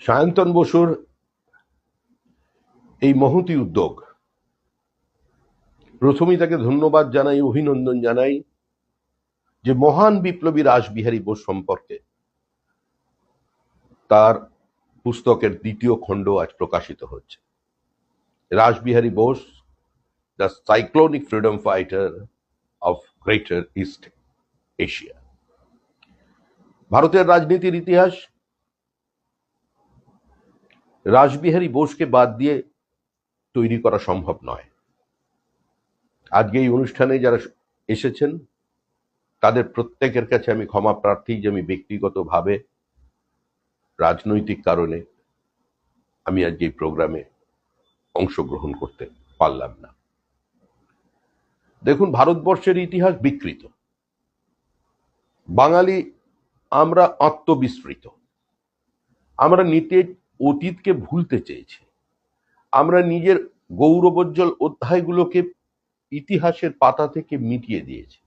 সায়ন্তন বসুর এই মহতি উদ্যোগ। প্রথমেই তাকে ধন্যবাদ জানাই, অভিনন্দন জানাই যে মহান বিপ্লবী রাসবিহারী বোস সম্পর্কে। তার পুস্তকের দ্বিতীয় খণ্ড আজ প্রকাশিত হচ্ছে। Rash Behari Bose, the cyclonic freedom fighter of Greater East Asia. ভারতের রাজনীতির ইতিহাস রাসবিহারী বোসকে বাদ দিয়ে তৈরি করা সম্ভব নয়। আজকে এই অনুষ্ঠানে যারা এসেছেন, তাদের প্রত্যেকের কাছে আমি ক্ষমা প্রার্থী যে আমি ব্যক্তিগতভাবে রাজনৈতিক কারণে আমি আজকে এই প্রোগ্রামে অংশগ্রহণ করতে পারলাম না। দেখুন, ভারতবর্ষের ইতিহাস বিকৃত। বাঙালি আমরা আত্মবিস্মৃত। আমরা নিতে অতীতকে ভুলতে চেয়েছে। আমরা নিজের গৌরবোজ্জ্বল অধ্যায়গুলোকে ইতিহাসের পাতা থেকে মিটিয়ে দিয়েছি।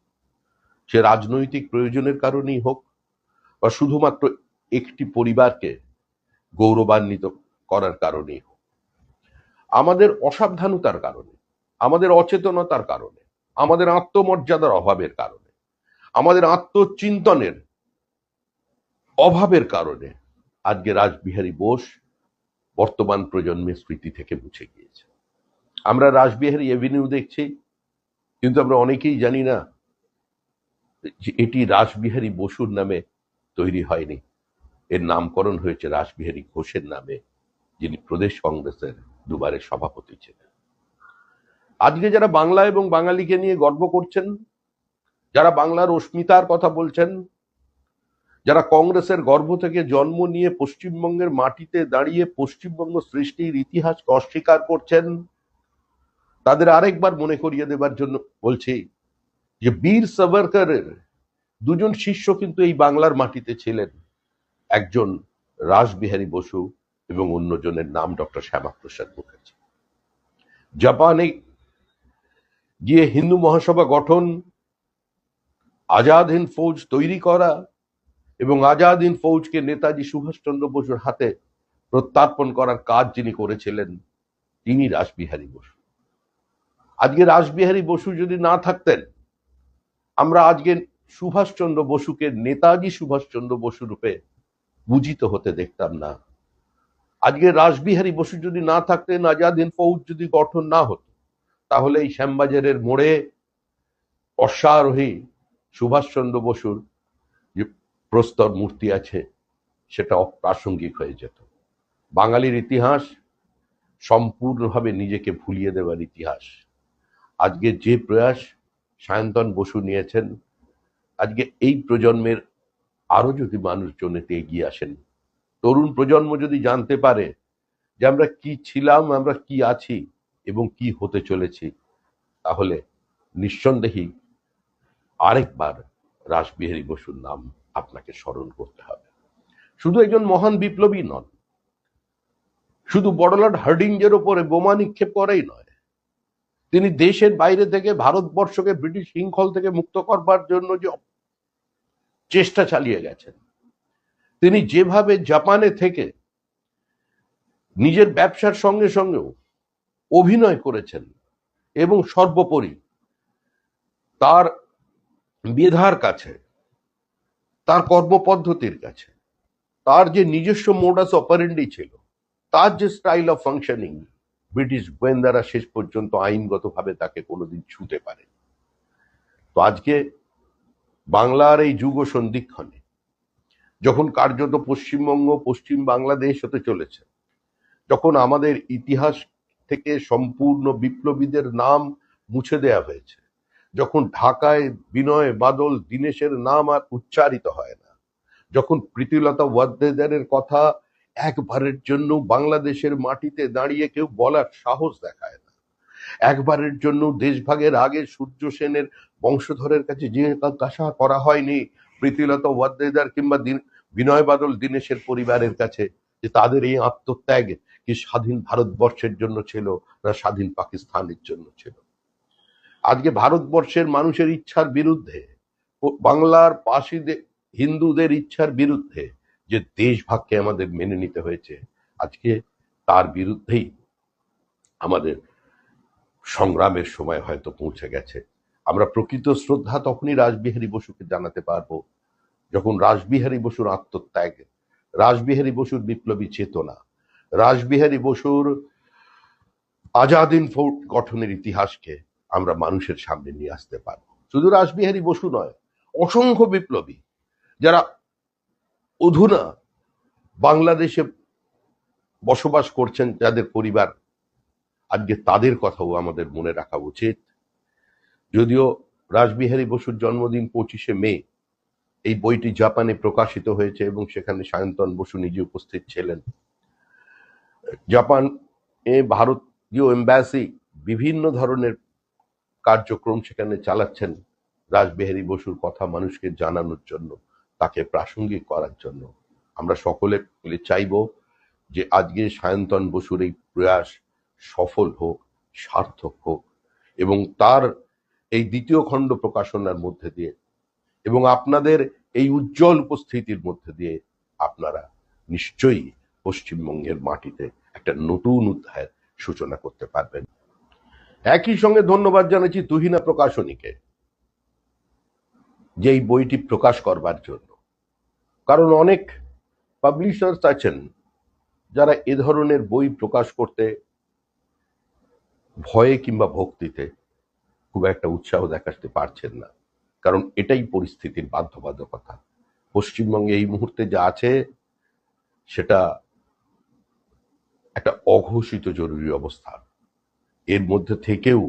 সে রাজনৈতিক প্রয়োজনের কারণেই হোক বা শুধুমাত্র একটি পরিবারকে গৌরবান্বিত করার কারণেই হোক। আমাদের অসাবধানতার কারণে, আমাদের অচেতনতার কারণে, আমাদের আত্মমর্যাদার অভাবের কারণে, আমাদের আত্মচিন্তনের অভাবের কারণে আজকে রাসবিহারী বোস বর্তমান প্রজন্মের স্মৃতি থেকে মুছে গিয়েছে। আমরা রাসবিহারী এভিনিউ দেখছি, কিন্তু আমরা অনেকেই জানি না যে এটি রাসবিহারী বসুর নামে তৈরি হয়নি। এর নামকরণ হয়েছে রাসবিহারী ঘোষের নামে, যিনি প্রদেশ কংগ্রেসের দুবারের সভাপতি ছিলেন। আজকে যারা বাংলা এবং বাঙালিকে নিয়ে গর্ব করছেন, যারা বাংলার অস্মিতার কথা বলছেন যারা কংগ্রেসের গর্ভ থেকে জন্ম নিয়ে পশ্চিমবঙ্গের মাটিতে দাঁড়িয়ে পশ্চিমবঙ্গ সৃষ্টির ইতিহাসকে অস্বীকার করছেন, তাদের আরেকবার মনে করিয়ে দেবার জন্য বলছি যে বীর সাভারকারের দুজন শিষ্য কিন্তু এই বাংলার মাটিতে ছিলেন। একজন রাসবিহারী বসু এবং অন্যজনের নাম ডক্টর শ্যামাপ্রসাদ মুখার্জি। জাপানে গিয়ে হিন্দু মহাসভা গঠন, আজাদ হিন্দ ফৌজ তৈরি করা এবং আজাদ হিন্দ ফৌজকে নেতাজি সুভাষচন্দ্র বসুর হাতে প্রত্যার্পণ করার কাজ যিনি করেছিলেন, তিনি রাসবিহারী বসু। আজকে রাসবিহারী বসু যদি না থাকতেন, আমরা আজকে সুভাষচন্দ্র বসুকে নেতাজি সুভাষচন্দ্র বসু রূপে পূজিত হতে দেখতাম না। আজকে রাসবিহারী বসু যদি না থাকতেন আজাদ হিন্দ ফৌজ যদি গঠন না হতো, তাহলে এই শ্যামবাজারের মোড়ে অশ্বারোহী সুভাষচন্দ্র বসুর প্রস্তর মূর্তি আছে, সেটা অপ্রাসঙ্গিক হয়ে যেত। বাঙালির ইতিহাস সম্পূর্ণভাবে নিজেকে ভুলিয়ে দেওয়ার ইতিহাস। আজকে যে প্রয়াস সায়ন্তন বসু নিয়েছেন, আজকে এই প্রজন্মের আরও যদি মানুষজন এতে এগিয়ে আসেন, তরুণ প্রজন্ম যদি জানতে পারে যে আমরা কি ছিলাম, আমরা কি আছি এবং কি হতে চলেছি, তাহলে নিঃসন্দেহী আরেকবার রাসবিহারী বসুর নাম আপনাকে স্মরণ করতে হবে। শুধু একজন মহান বিপ্লবী নন, শুধু বড়লাট হার্ডিঞ্জের ওপরে বোমা নিক্ষেপ করেই নয়, তিনি দেশের বাইরে থেকে ভারতবর্ষকে ব্রিটিশ শৃঙ্খল থেকে মুক্ত করবার জন্য যে চেষ্টা চালিয়ে গেছেন, তিনি যেভাবে জাপানে থেকে নিজের ব্যবসার সঙ্গে সঙ্গেও অভিনয় করেছেন এবং সর্বোপরি তার মেধার কাছে তার কর্মপদ্ধতির কাছে। তার যে নিজস্ব মোডাস অপারেন্ডি ছিল, তার যে স্টাইল অফ ফাংশনিং ব্রিটিশ গোয়েন্দারা শেষ পর্যন্ত আইনগতভাবে তাকে কোনোদিন ছুঁতে পারে তো আজকে বাংলার এই যুগ সন্ধিক্ষণে, যখন কার্যত পশ্চিমবঙ্গ, পশ্চিম বাংলাদেশ হতে চলেছে, যখন আমাদের ইতিহাস থেকে সম্পূর্ণ বিপ্লবীদের নাম মুছে দেয়া হয়েছে যখন ঢাকায় বিনয় বাদল দীনেশের নাম আর উচ্চারিত হয় না, যখন প্রীতিলতা ওয়াদ্দেদারের কথা একবারের জন্য বাংলাদেশের মাটিতে দাঁড়িয়ে কেউ বলার সাহস দেখায় না, একবারের জন্য দেশভাগের আগে সূর্য সেনের বংশধরের কাছে যে জিজ্ঞাসা করা হয়নি প্রীতিলতা ওয়াদ্দেদার কিংবা বিনয় বাদল দীনেশের পরিবারের কাছে যে তাদের এই আত্মত্যাগ কি স্বাধীন ভারতবর্ষের জন্য ছিল না স্বাধীন পাকিস্তানের জন্য ছিল। আজকে ভারতবর্ষের মানুষের ইচ্ছার বিরুদ্ধে, বাংলার পাশিদের হিন্দুদের ইচ্ছার বিরুদ্ধে যে দেশভাগকে আমাদের মেনে নিতে হয়েছে, আজকে তার বিরুদ্ধেই আমাদের সংগ্রামের সময় হয়তো পৌঁছে গেছে। আমরা প্রকৃত শ্রদ্ধা তখনই রাসবিহারী বসুকে জানাতে পারব, যখন রাসবিহারী বসুর আত্মত্যাগ, রাসবিহারী বসুর বিপ্লবী চেতনা, রাসবিহারী বসুর আজাদিন ফোর্ট গঠনের ইতিহাসকে আমরা মানুষের সামনে নিয়ে আসতে পারব। শুধু রাসবিহারী বসু নয়, অসংখ্য বিপ্লবী যারা অধুনা বাংলাদেশে বসবাস করছেন, যাদের পরিবার আজকে তাদের কথাও আমাদের মনে রাখা উচিত। যদিও রাসবিহারী বসুর জন্মদিন পঁচিশে মে, এই বইটি জাপানে প্রকাশিত হয়েছে এবং সেখানে সায়ন্তন বসু নিজে উপস্থিত ছিলেন। জাপান এ ভারতীয় এম্বাসি বিভিন্ন ধরনের কার্যক্রম সেখানে চালাচ্ছেন রাসবিহারী বসুর কথা মানুষকে জানানোর জন্য, তাকে প্রাসঙ্গিক করার জন্য। আমরা সকলে মিলে চাইব যে আজকে সায়ন্তন বসুর এই প্রয়াস সফল হোক, সার্থক হোক এবং তার এই দ্বিতীয় খণ্ড প্রকাশনার মধ্যে দিয়ে এবং আপনাদের এই উজ্জ্বল উপস্থিতির মধ্যে দিয়ে আপনারা নিশ্চয়ই পশ্চিমবঙ্গের মাটিতে একটা নতুন অধ্যায়ের সূচনা করতে পারবেন। একই সঙ্গে ধন্যবাদ জানাচ্ছি তুহিনা প্রকাশনীকে, যে এই বইটি প্রকাশ করবার জন্য। কারণ অনেক পাবলিশার্স আছেন যারা এ ধরনের বই প্রকাশ করতে ভয়ে কিংবা ভক্তিতে খুব একটা উৎসাহ দেখাতে পারছেন না। কারণ এটাই পরিস্থিতির বাধ্যবাধকতা। পশ্চিমবঙ্গে এই মুহূর্তে যা আছে, সেটা একটা অঘোষিত জরুরি অবস্থা। এর মধ্যে থেকেও